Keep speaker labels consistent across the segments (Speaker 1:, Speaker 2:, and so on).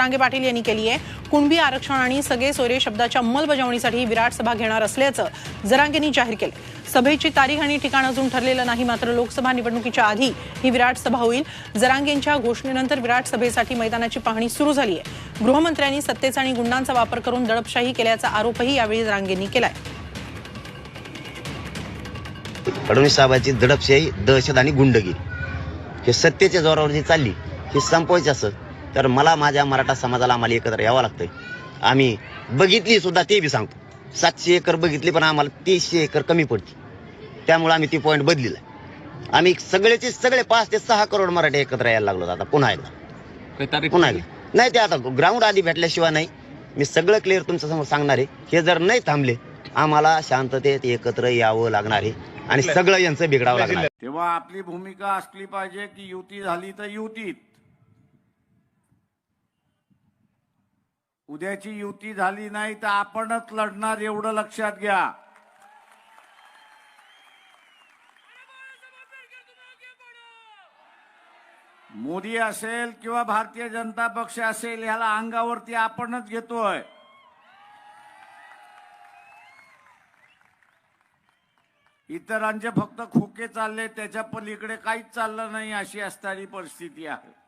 Speaker 1: जरांगे पाटील यांनी केली आहे. कुणबी आरक्षण आणि सगळे सोयरे शब्दाच्या अंमलबजावणीसाठी विराट सभा घेणार असल्याचं जरांगेंनी जाहीर केलं. सभेची तारीख आणि ठिकाण अजून ठरलेलं नाही मात्र लोकसभा निवडणुकीच्या आधी ही विराट सभा होईल. जरांगेंच्या घोषणेनंतर विराट सभेसाठी मैदानाची पाहणी सुरू झाली आहे. गृहमंत्र्यांनी सत्तेचा आणि गुंडांचा वापर करून दडपशाही केल्याचा आरोपही यावेळी जरांगेंनी केलाय.
Speaker 2: फडणवीस साहेबांची दडपशाही दहशत आणि गुंडगिरी. हे सत्तेच्या जोरावर जी चालली हे संपवायची असं. तर मला माझ्या मराठा समाजाला आम्हाला एकत्र यावं लागतंय. आम्ही बघितली सुद्धा ते बी सांगतो. सातशे एकर बघितली पण आम्हाला तीनशे एकर कमी पडते. त्यामुळे आम्ही ती पॉईंट बदलिला आम्ही सगळेचे सगळे पाच ते सहा करोड मराठी एकत्र यायला लागलो आता पुन्हा एकदा. पुन्हा एकदा. नाही ते आता ग्राउंड आधी भेटल्याशिवाय नाही. मी सगळं क्लिअर तुमच्यासमोर सांगणार आहे. हे जर नाही थांबले आम्हाला शांततेत एकत्र यावं लागणार आहे. आणि सगळं यांचं बिघडावं लागणार.
Speaker 3: तेव्हा आपली भूमिका असली पाहिजे की युती झाली तर युतीत. उद्याची युती झाली नाही तर आपणच लढणार एवढं लक्षात घ्या. मोदी असेल किंवा भारतीय जनता पक्ष असेल ह्याला अंगावरती आपणच घेतोय. इतरांचे फक्त खोके चालले त्याच्या पलीकडे काहीच चाललं नाही अशी असणारी परिस्थिती आहे.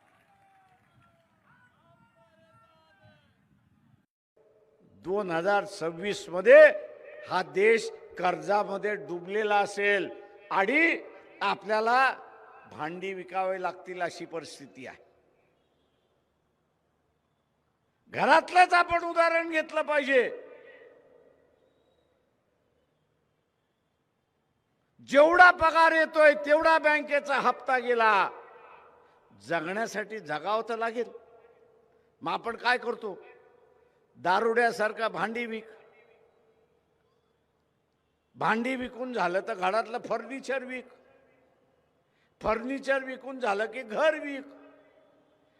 Speaker 3: दोन हजार सव्वीसमध्ये हा देश कर्जामध्ये डुबलेला असेल आणि आपल्याला भांडी विकावे लागतील अशी परिस्थिती आहे. घरातलंच आपण उदाहरण घेतलं पाहिजे. जेवढा पगार येतोय तेवढा बँकेचा हप्ता गेला. जगण्यासाठी जगावं तर लागेल. मग आपण काय करतो? दारुड्यासारखा भांडी विक. भांडी विकून झालं तर घरातलं फर्निचर विक. फर्निचर विकून झालं की घर विक.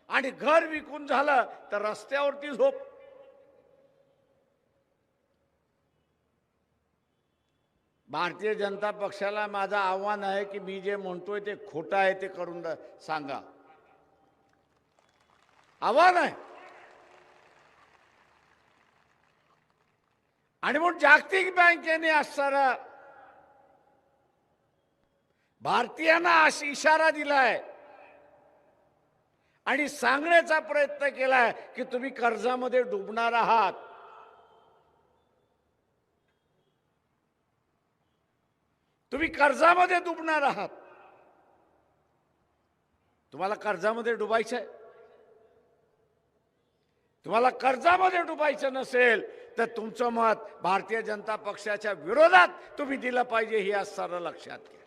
Speaker 3: आणि घर विकून झालं तर रस्त्यावरती झोप. भारतीय जनता पक्षाला माझं आव्हान आहे की मी जे म्हणतोय ते खोटं आहे ते करून सांगा. आव्हान आहे. आणि म्हणून जागतिक बँकेने असणारा भारतीयांना इशारा दिलाय. आणि सांगण्याचा प्रयत्न केलाय की तुम्ही कर्जामध्ये डुबणार आहात. तुम्ही कर्जामध्ये डुबणार आहात. तुम्हाला कर्जामध्ये डुबायचं आहे तुम्हाला कर्जामध्ये डुबायचं नसेल तर तुमचं मत भारतीय जनता पक्षाच्या विरोधात तुम्ही दिलं पाहिजे हे आज सर्व लक्षात घ्या.